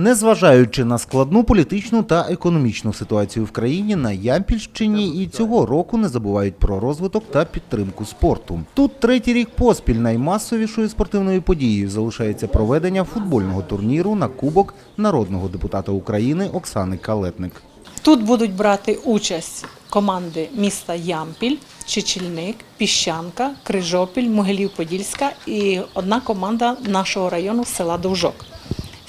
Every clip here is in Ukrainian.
Незважаючи на складну політичну та економічну ситуацію в країні, на Ямпільщині і цього року не забувають про розвиток та підтримку спорту. Тут третій рік поспіль наймасовішою спортивною подією залишається проведення футбольного турніру на кубок народного депутата України Оксани Калетник. Тут будуть брати участь команди міста Ямпіль, Чечільник, Піщанка, Крижопіль, Могилів-Подільська і одна команда нашого району села Довжок.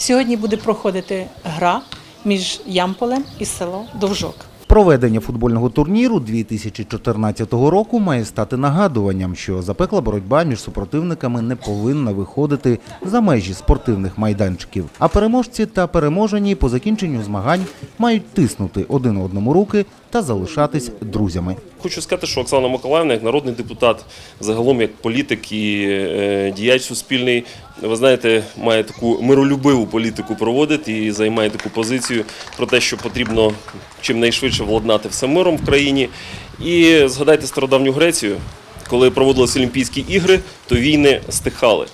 Сьогодні буде проходити гра між Ямполем і село Довжок. Проведення футбольного турніру 2014 року має стати нагадуванням, що запекла боротьба між супротивниками не повинна виходити за межі спортивних майданчиків. А переможці та переможені по закінченню змагань мають тиснути один одному руки та залишатись друзями. Хочу сказати, що Оксана Миколаївна, як народний депутат, загалом як політик і е, діяч суспільний, ви знаєте, має таку миролюбиву політику проводити і займає таку позицію про те, що потрібно чимнайшвидше владнати все миром в країні. І згадайте стародавню Грецію, коли проводилися Олімпійські ігри, то війни стихали.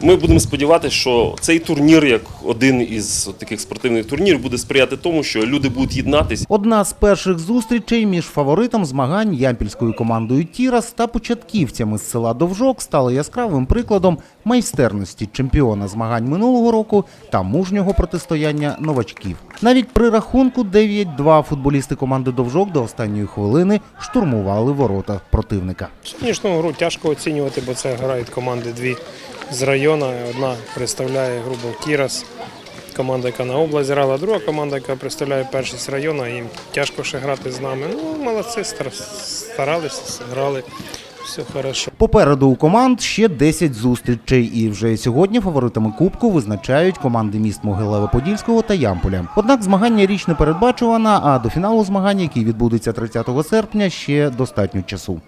Ми будемо сподіватися, що цей турнір, як один із таких спортивних турнірів, буде сприяти тому, що люди будуть єднатися. Одна з перших зустрічей між фаворитом змагань ямпільською командою Тірас та початківцями з села Довжок стала яскравим прикладом майстерності чемпіона змагань минулого року та мужнього протистояння новачків. Навіть при рахунку 9-2 футболісти команди Довжок до останньої хвилини штурмували ворота противника. Сьогоднішню гру тяжко оцінювати, бо це грають команди дві з району. Одна представляє грубо Кірас, команда, яка на область грала, друга команда, яка представляє перший з району. Їм тяжко ще грати з нами. Ну, молодці, старалися, грали, все хорошо. Попереду у команд ще 10 зустрічей, і вже сьогодні фаворитами кубку визначають команди міст Могилеве-Подільського та Ямполя. Однак змагання річ не передбачувана, а до фіналу змагань, який відбудеться 30 серпня, ще достатньо часу.